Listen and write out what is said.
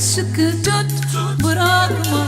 sıkı tut Bırakma.